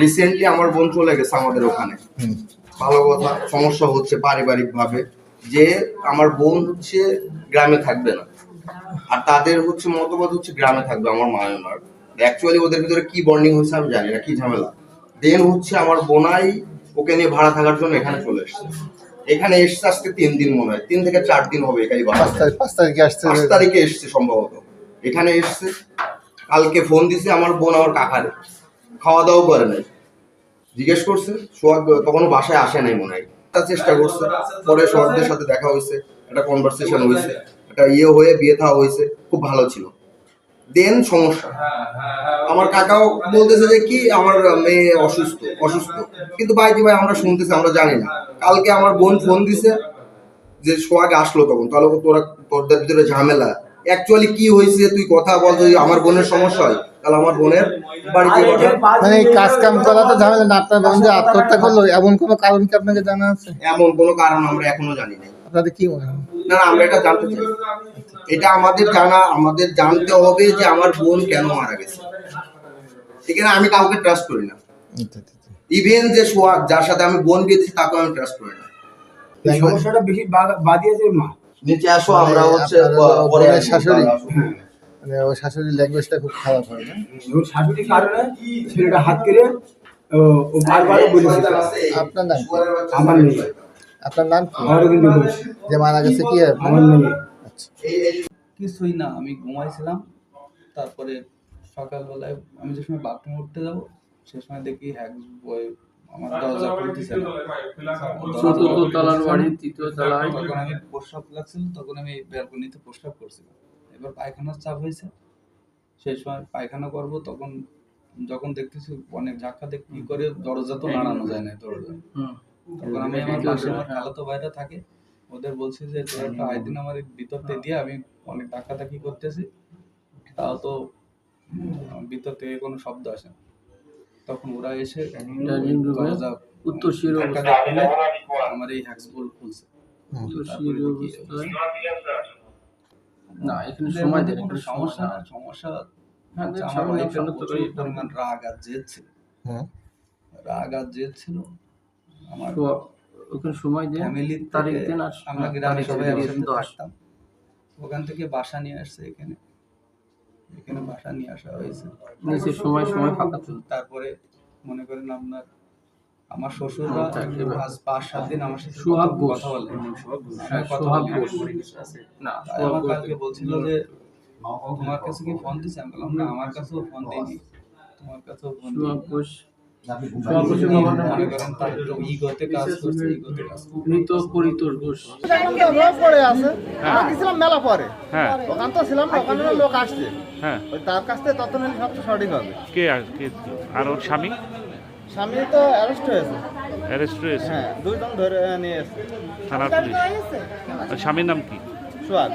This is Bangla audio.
রিসেন্টলি আমার বোন চলে গেছে আমাদের ওখানে। ভালো কথা সমস্যা হচ্ছে পারিবারিক ভাবে যে আমার বোন হচ্ছে গ্রামে থাকবে না। আর তাদের হচ্ছে মতবাদ হচ্ছে গ্রামে থাকবে আমার মায়নার অ্যাকচুয়ালি ওদের ভিতরে কি বন্ডিং হচ্ছে আমি জানি না কি ঝামেলা। দেন হচ্ছে আমার বোনাই ওকে নিয়ে ভাড়া থাকার জন্য এখানে চলে এসছে। এখানে এসছে আজকে তিন দিন মনে হয় তিন থেকে চার দিন হবে এখানে পাঁচ তারিখ আসছে। পাঁচ তারিখে এসছে সম্ভবত। এখানে এসছে কালকে ফোন দিছে আমার বোন আমার কাকারে। খাওয়া দাওয়া করে নাই। জিজ্ঞেস করছে সোহাগ তখনও বাসায় আসে নাই মনে হয়। চেষ্টা করছে পরে সোহাগদের সাথে দেখা হয়েছে একটা কনভারসেশন হয়েছে। একটা ইয়ে হয়ে বিয়ে থা হয়েছে খুব ভালো ছিল। দেন সমস্যা। আমার কাকাও বলতেছে যে কি আমার মেয়ে অসুস্থ অসুস্থ। কিন্তু বাইদি ভাই আমরা শুনতেছি আমরা জানি না। কালকে আমার বোন ফোন দিছে যে সোহাগ আসলো তখন তাহলে তোরা তোদের ভিতরে ঝামেলা। অ্যাকচুয়ালি কি হয়েছে তুই কথা বল যদি আমার বোনের সমস্যা হয় তাহলে আমার বোনের বাড়িতে। মানে এই কাজ কাম করাতে ঝামেলা না আপনার বোন যে আত্মহত্যা করল এমন কোনো কারণ কি আপনাকে জানা আছে? এমন কোনো কারণ আমরা এখনও জানি না আপনাদের কি মনে হয়? না না, আমরা এটা জানতে চাই। এটা আমাদের জানা আমাদের জানতে হবে যে আমার বোন কেন মারা গেছে। এখানে আমি কাউকে ট্রাস্ট করি না। আচ্ছা, আচ্ছা, আচ্ছা। ইভেন যে সোহাগ যার সাথে আমি বোন গেছি তাকেও আমি ট্রাস্ট করি না। সমস্যাটা বেশি বাদিয়েছে মা। নিচে আসো আমরা হচ্ছে শাশুড়ি? মানে ওর শাশুড়ির ল্যাঙ্গুয়েজটা খুব খারাপ হয় না? ওর শাশুড়ির কারণে ছেলেটা হাত কেড়ে ও ও বারবার বলেছে। আপনার নাম আমার নেই আপনার নাম কি? যে মারা গেছে কি আর? আমার নেই। আচ্ছা। কিছুই না আমি ঘুমাইছিলাম তারপরে সকালবেলায় আমি যে সময় বাথরুম উঠতে যাব সে সময় দেখি হ্যাক বয় আমার দরজা খুলতেছে বাড়ি তৃতীয় তলায়। তখন আমি প্রস্রাব লাগছিল তখন আমি ব্যালকনিতে প্রস্রাব করছিলাম। এবার পায়খানার চাপ হয়েছে সেই সময় পায়খানা করব তখন যখন দেখতেছি অনেক ঝাক্কা দেখ কি করে দরজা তো নাড়ানো যায় না দরজা হুম। তখন আমি আমার পাশে আমার খালাতো বাইরে থাকে ওদের বলছি যে তোরা একটা আইদিন আমার ভিতরতে দিয়ে আমি অনেক করতেছি। তাও তো ভিতর থেকে কোনো শব্দ আসে না। তখন ওরা এসে দরজা উত্তর শির আমার এই হ্যাক্সবোল খুলছে। না এখানে সময় দেন এখানে সমস্যা সমস্যা হ্যাঁ, আমার রাগ আর জেদ ছিল। হ্যাঁ রাগ আর জেদ ছিল। আমার তো ওখানে সময় দেন ফ্যামিলির তারিখ দেন আর আমরা হ্যাঁ, গ্রামে সবাই একসাথে থাকতাম। ওখান থেকে বাসা নিয়ে আসছে এখানে। এখানে বাসা নিয়ে আসা হয়েছে। নিচে সময় সময় ফাঁকা ছিল। তারপরে মনে করেন আপনার আমার শ্বশুররা আজ পাঁচ সাত দিন আমার সাথে সোহাগ ঘোষ। কথা বলে। হ্যাঁ, বলি। ঘোষ না আমার কালকে বলছিল যে তোমার কাছে কি ফোন দিছে? আমি বললাম না আমার কাছেও ফোন দেয়নি তোমার কাছেও ফোন সোহাগ দেয়নি ঘোষ মেলা পরে। হ্যাঁ। ওখান তো ছিলাম ওখানে লোক আসছে। হ্যাঁ। তার কাছ থেকে তত নিলে সবচেয়ে সঠিক হবে। কে আর ওর স্বামী? স্বামী তো অ্যারেস্ট হয়েছে। অ্যারেস্ট হয়েছে হ্যাঁ দুইজন ধরে নিয়ে এসছে। থানার পুলিশ। স্বামীর নাম কি? সোহাগ।